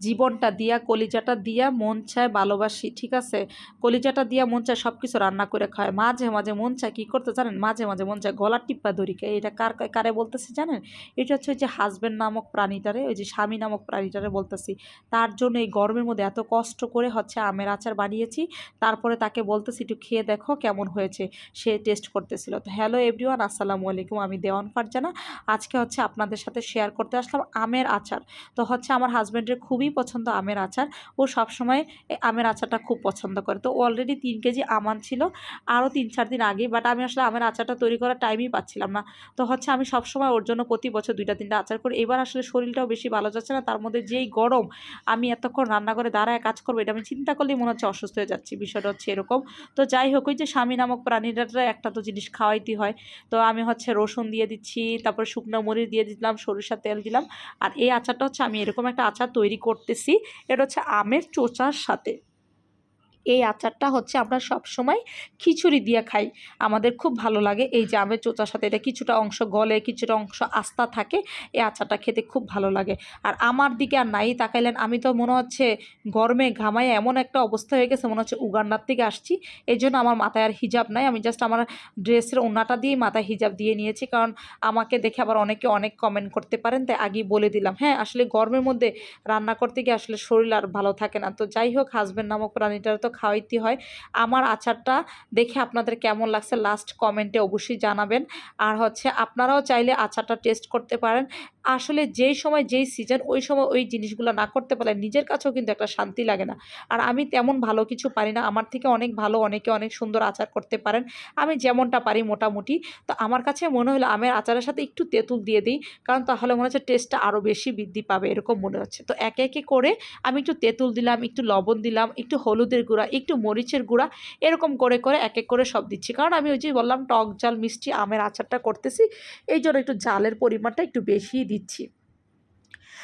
জীবনটা দিয়া, কলিজাটা দিয়া, মন চায় ভালোবাসি, ঠিক আছে? কলিজাটা দিয়া মন চায় সব কিছু রান্না করে খায়। মাঝে মাঝে মন চায় কী করতে জানেন? মাঝে মাঝে মন চায় গলা টিপ্পা ধরি এটা কার কারে বলতেছি জানেন? এটা হচ্ছে ওই যে হাজব্যান্ড নামক প্রাণীটারে, ওই যে স্বামী নামক প্রাণীটারে বলতেছি। তার জন্য এই গরমের মধ্যে এত কষ্ট করে হচ্ছে আমের আচার বানিয়েছি। তারপরে তাকে বলতেছি, একটু খেয়ে দেখো কেমন হয়েছে। সে টেস্ট করতেছিল। তো হ্যালো এভরিওয়ান আসসালামু আলাইকুম। আমি দেওয়ান ফারজানা। আজকে হচ্ছে আপনাদের সাথে শেয়ার করতে আসলাম আমের আচার। তো হচ্ছে আমার হাজব্যান্ডের খুবই পছন্দ আমের আচার। ও সবসময় আমের আচারটা খুব পছন্দ করে। তো অলরেডি তিন কেজি আমান ছিল আরও তিন চার দিন আগে। বাট আমি আসলে আমের আচারটা তৈরি করার টাইমই পাচ্ছিলাম না। তো হচ্ছে আমি সবসময় ওর জন্য প্রতি বছর দুইটা তিনটা আচার করি। এবার আসলে শরীরটাও বেশি ভালো যাচ্ছে না। তার মধ্যে যেই গরম আমি এতক্ষণ রান্না করে দাঁড়ায় কাজ করব, এটা আমি চিন্তা করলেই মনে হচ্ছে অসুস্থ হয়ে যাচ্ছি। বিষয়টা হচ্ছে এরকম। তো যাই হোক, ওই যে স্বামী নামক প্রাণীরা একটা তো জিনিস খাওয়াইতে হয়। তো আমি হচ্ছে রসুন দিয়ে দিচ্ছি, তারপর শুকনো মরিচ দিয়ে দিলাম, সরিষার তেল দিলাম। আর এই আচারটা হচ্ছে আমি এরকম একটা আচার তৈরি করতেছি এটা হচ্ছে আমের চোচার সাথে। এই আচারটা হচ্ছে আমরা সব সময় খিচুড়ি দিয়ে খাই। আমাদের খুব ভালো লাগে এই যে আমের চোচার সাথে এটা কিছুটা অংশ গলে, কিছুটা অংশ আস্তা থাকে, এই আচারটা খেতে খুব ভালো লাগে। আর আমার দিকে আর নাই তাকাইলেন, আমি তো মনে হচ্ছে গরমে ঘামায় এমন একটা অবস্থা হয়ে গেছে, মনে হচ্ছে উগান্ডার থেকে আসছি। এই জন্য আমার মাথায় আর হিজাব নাই, আমি জাস্ট আমার ড্রেসের ওনাটা দিয়েই মাথায় হিজাব দিয়ে নিয়েছি, কারণ আমাকে দেখে আবার অনেকে অনেক কমেন্ট করতে পারেন, তাই আগেই বলে দিলাম। হ্যাঁ আসলে গরমের মধ্যে রান্না করতে গিয়ে আসলে শরীর আর ভালো থাকে না। তো যাই হোক হাজব্যান্ড নামক প্রাণীটার তো খাওয়াইতে হয়। আমার আচারটা দেখে আপনাদের কেমন লাগছে লাস্ট কমেন্টে অবশ্যই জানাবেন। আর হচ্ছে আপনারাও চাইলে আচারটা টেস্ট করতে পারেন। আসলে যেই সময় যেই সিজন ওই সময় ওই জিনিসগুলো না করতে পারলে নিজের কাছেও কিন্তু একটা শান্তি লাগে না। আর আমি তেমন ভালো কিছু পারি না। আমার থেকে অনেক ভালো, অনেকে অনেক সুন্দর আচার করতে পারেন। আমি যেমনটা পারি মোটামুটি। তো আমার কাছে মনে হলো আমের আচারের সাথে একটু তেঁতুল দিয়ে দিই। কারণ তাহলে মনে হচ্ছে টেস্টটা আরও বেশি বৃদ্ধি পাবে, এরকম মনে হচ্ছে। তো একে একে করে আমি একটু তেঁতুল দিলাম, একটু লবণ দিলাম, একটু হলুদের গুঁড়া একটু মরিচের গুঁড়া, এরকম করে করে এক এক করে সব দিচ্ছি। কারণ আমি ওই যে বললাম টক জাল, মিষ্টি, আমের আচারটা করতেছি এই জন্য একটু জালের পরিমাণটা একটু বেশিই দিচ্ছি।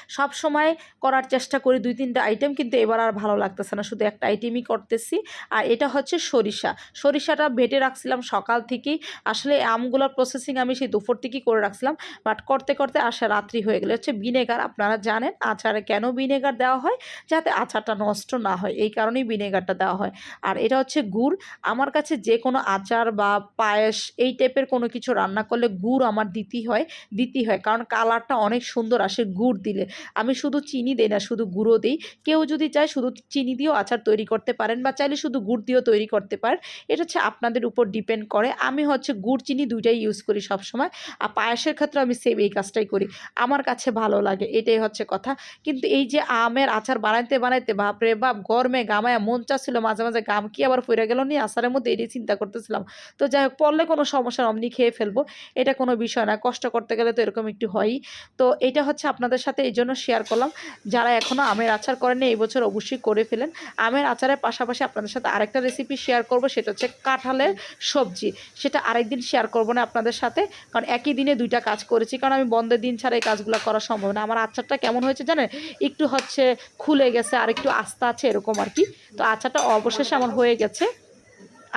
সব সময় করার চেষ্টা করি দুই, তিনটা আইটেম কিন্তু এবার আর ভালো লাগতেছে না। শুধু একটা আইটেমই করতেছি। আর এটা হচ্ছে সরিষা। সরিষাটা বেটে রাখছিলাম সকাল থেকেই। আসলে আমগুলোর প্রসেসিং আমি সেই দুপুর থেকেই করে রাখছিলাম। বাট করতে করতে আসা রাত্রি হয়ে গেলে। হচ্ছে ভিনেগার আপনারা জানেন আচারে কেন ভিনেগার দেওয়া হয়? যাতে আচারটা নষ্ট না হয়। এই কারণেই ভিনেগারটা দেওয়া হয়। আর এটা হচ্ছে গুড়। আমার কাছে যে কোনো আচার বা পায়েস এই টাইপের কোনো কিছু রান্না করলে গুড় আমার দিতেই হয়। দিতেই হয়। কারণ কালারটা অনেক সুন্দর আসে গুড় দিলে। আমি শুধু চিনি দিই না, শুধু গুঁড়ো দিই। কেউ যদি চায় শুধু চিনি দিয়েও আচার তৈরি করতে পারেন বা চাইলে শুধু গুড় দিয়েও তৈরি করতে পারেন। এটা হচ্ছে আপনাদের উপর ডিপেন্ড করে। আমি হচ্ছে গুড়, চিনি দুইটাই ইউজ করি সবসময়। আর পায়েসের ক্ষেত্রে আমি সেম এই কাজটাই করি। আমার কাছে ভালো লাগে, এটাই হচ্ছে কথা। কিন্তু এই যে আমের আচার বানাইতে বানাইতে, বাপরে বাপ, গরমে গামায় মন চাচ্ছিল মাঝে মাঝে গাম কি আবার ফিরে গেল নি আচারের মধ্যে এটাই চিন্তা করতেছিলাম। তো যাই হোক, পড়লে কোনো সমস্যা অমনি খেয়ে ফেলব। এটা কোনো বিষয় না, কষ্ট করতে গেলে তো এরকম একটু হয়ই। তো এটা হচ্ছে আপনাদের সাথে এই জন্য শেয়ার করলাম। যারা এখনও আমের আচার করেনি এই বছর অবশ্যই করে ফেলেন। আমের আচারের পাশাপাশি আপনাদের সাথে আরেকটা রেসিপি শেয়ার করব, সেটা হচ্ছে কাঁঠালের সবজি। সেটা আরেকদিন শেয়ার করব না আপনাদের সাথে, কারণ একই দিনে দুইটা কাজ করেছি, কারণ আমি বন্ধের দিন ছাড়া এই কাজগুলো করা সম্ভব না। আমার আচারটা কেমন হয়েছে জানেন? একটু হচ্ছে খুলে গেছে, আর একটু আস্তা আছে, এরকম আর কি। তো আচারটা অবশেষে আমার হয়ে গেছে।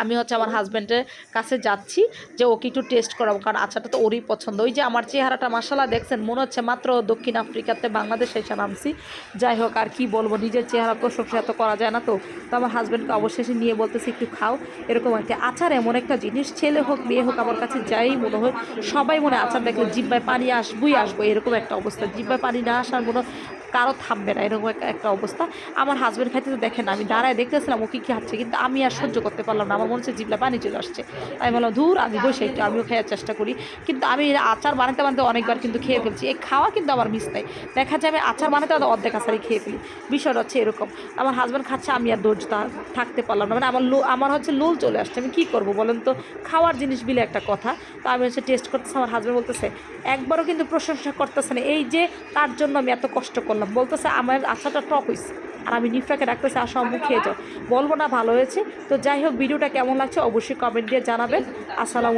আমি হচ্ছে আমার হাজব্যান্ডের কাছে যাচ্ছি যে ওকে একটু টেস্ট করাবো। কারণ আচারটা তো ওরই পছন্দ। ওই যে আমার চেহারাটা মাসালা দেখছেন, মনে হচ্ছে মাত্র দক্ষিণ আফ্রিকাতে বাংলাদেশে এসে নামছি। যাই হোক, আর কি বলব, নিজের চেহারা প্রশংসা তো করা যায় না তো। তো আমার হাজব্যান্ডকে অবশেষে নিয়ে বলতেছি, একটু খাও। এরকম আর কি। আচার এমন একটা জিনিস, ছেলে হোক, মেয়ে হোক, আমার কাছে যাই মনে হয়, সবাই মনে আচার দেখলে জিব্বায় পানি আসবই আসব, এরকম একটা অবস্থা। জিব্বায় পানি না আসার মনে কারও থামবে না, এরকম একটা- অবস্থা। আমার হাজব্যান্ড তো দেখেন আমি দাঁড়ায় দেখতেছিলাম ও কী কি খাচ্ছে কিন্তু আমি আর সহ্য করতে পারলাম না। আমার মনে হচ্ছে জিবলা পানি চলে আসছে। আমি বললাম দূর আমি বসে একটু, আমিও খাওয়ার চেষ্টা করি। কিন্তু আমি আচার বানাতে বানাতে অনেকবার কিন্তু খেয়ে ফেলছি। এই খাওয়া কিন্তু আমার মিস নাই। দেখা যায় আমি আচার বানাতে অর্ধেক আচারই খেয়ে ফেলি। বিষয়টা হচ্ছে এরকম। আমার হাজব্যান্ড খাচ্ছে, আমি আর ধৈর্য থাকতে পারলাম না। মানে আমার লো আমার হচ্ছে লোল চলে আসছে। আমি কী করব বলেন তো? খাওয়ার জিনিস বিলে একটা কথা। তো আমি হচ্ছে টেস্ট করতেছি, আমার হাজব্যান্ড বলতেছে, একবারও কিন্তু প্রশংসা করতেছে না। এই যে, তার জন্য আমি এত কষ্ট করলাম। বলতেছে, আমার আশাটা টক হয়েছে আর আমি নিফটাকে রাখতেছি আসা অমুক খেয়ে যাও। বলব না, ভালো হয়েছে। তো যাই হোক, ভিডিওটা কেমন লাগছে অবশ্যই কমেন্ট দিয়ে জানাবেন। আসসালামু